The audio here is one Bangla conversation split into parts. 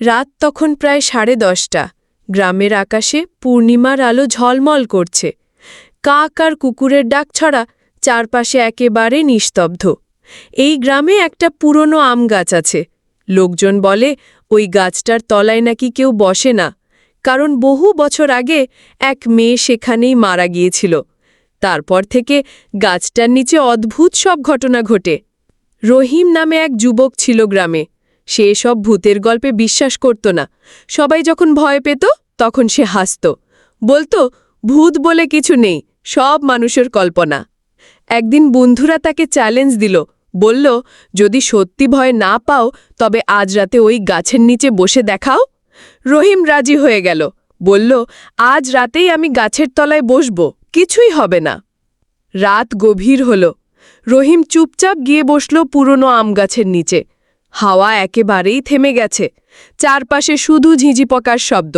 রাত তখন প্রায় সাড়ে দশটা। গ্রামের আকাশে পূর্ণিমার আলো ঝলমল করছে। কাক আর কুকুরের ডাক ছড়া চারপাশে একেবারে নিস্তব্ধ। এই গ্রামে একটা পুরনো আম গাছ আছে। লোকজন বলে, ওই গাছটার তলায় নাকি কেউ বসে না। কারণ বহু বছর আগে এক মেয়ে সেখানেই মারা গিয়েছিল। তারপর থেকে গাছটার নিচে অদ্ভুত সব ঘটনা ঘটে। রহিম নামে এক যুবক ছিল গ্রামে। সে সব ভূতের গল্পে বিশ্বাস করত না। সবাই যখন ভয় পেত, তখন সে হাসত। বলতো, ভূত বলে কিছু নেই, সব মানুষের কল্পনা। একদিন বন্ধুরা তাকে চ্যালেঞ্জ দিল। বলল, যদি সত্যি ভয় না পাও, তবে আজ রাতে ওই গাছের নিচে বসে দেখাও। রহিম রাজি হয়ে গেল। বলল, আজ রাতেই আমি গাছের তলায় বসব, কিছুই হবে না। রাত গভীর হল। রহিম চুপচাপ গিয়ে বসল পুরনো আম গাছের নিচে। হাওয়া একেবারেই থেমে গেছে। চারপাশে শুধু ঝিঁঝি পকার শব্দ।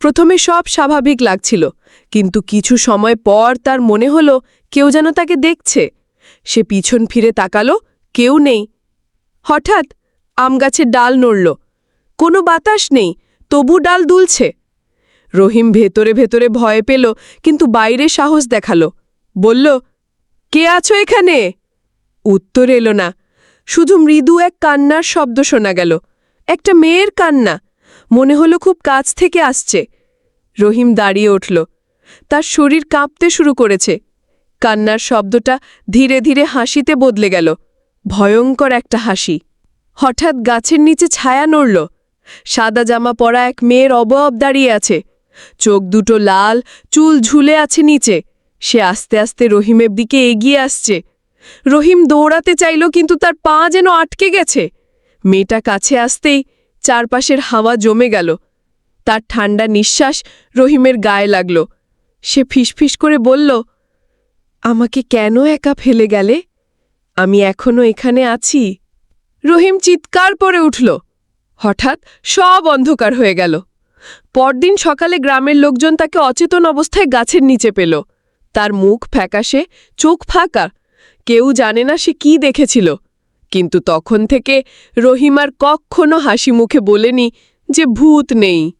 প্রথমে সব স্বাভাবিক লাগছিল, কিন্তু কিছু সময় পর তার মনে হল, কেউ যেন তাকে দেখছে। সে পিছন ফিরে তাকালো, কেউ নেই। হঠাৎ আম গাছের ডাল নড়ল। কোনো বাতাস নেই, তবু ডাল দুলছে। রহিম ভেতরে ভেতরে ভয় পেল, কিন্তু বাইরে সাহস দেখাল। বলল, কে আছো এখানে? উত্তর এলো না। শুধু মৃদু এক কান্নার শব্দ শোনা গেল। একটা মেয়ের কান্না। মনে হলো খুব কাছ থেকে আসছে। রহিম দাঁড়িয়ে উঠল। তার শরীর কাঁপতে শুরু করেছে। কান্নার শব্দটা ধীরে ধীরে হাসিতে বদলে গেল। ভয়ঙ্কর একটা হাসি। হঠাৎ গাছের নিচে ছায়া নড়ল। সাদা জামা পরা এক মেয়ের অবয়ব দাঁড়িয়ে আছে। চোখ দুটো লাল, চুল ঝুলে আছে নিচে। সে আস্তে আস্তে রহিমের দিকে এগিয়ে আসছে। রহিম দৌড়াতে চাইল, কিন্তু তার পা যেন আটকে গেছে। মেয়েটা কাছে আসতেই চারপাশের হাওয়া জমে গেল। তার ঠান্ডা নিঃশ্বাস রহিমের গায়ে লাগল। সে ফিসফিস করে বলল, আমাকে কেন একা ফেলে গেলে? আমি এখনও এখানে আছি। রহিম চিৎকার করে উঠল। হঠাৎ সব অন্ধকার হয়ে গেল। পরদিন সকালে গ্রামের লোকজন তাকে অচেতন অবস্থায় গাছের নিচে পেল। তার মুখ ফ্যাকাশে, চোখ ফাঁকা। কেউ জানে না সে কি দেখেছিল। কিন্তু তখন থেকে রহিমার কখনো হাসি মুখে বলেনি যে ভূত নেই।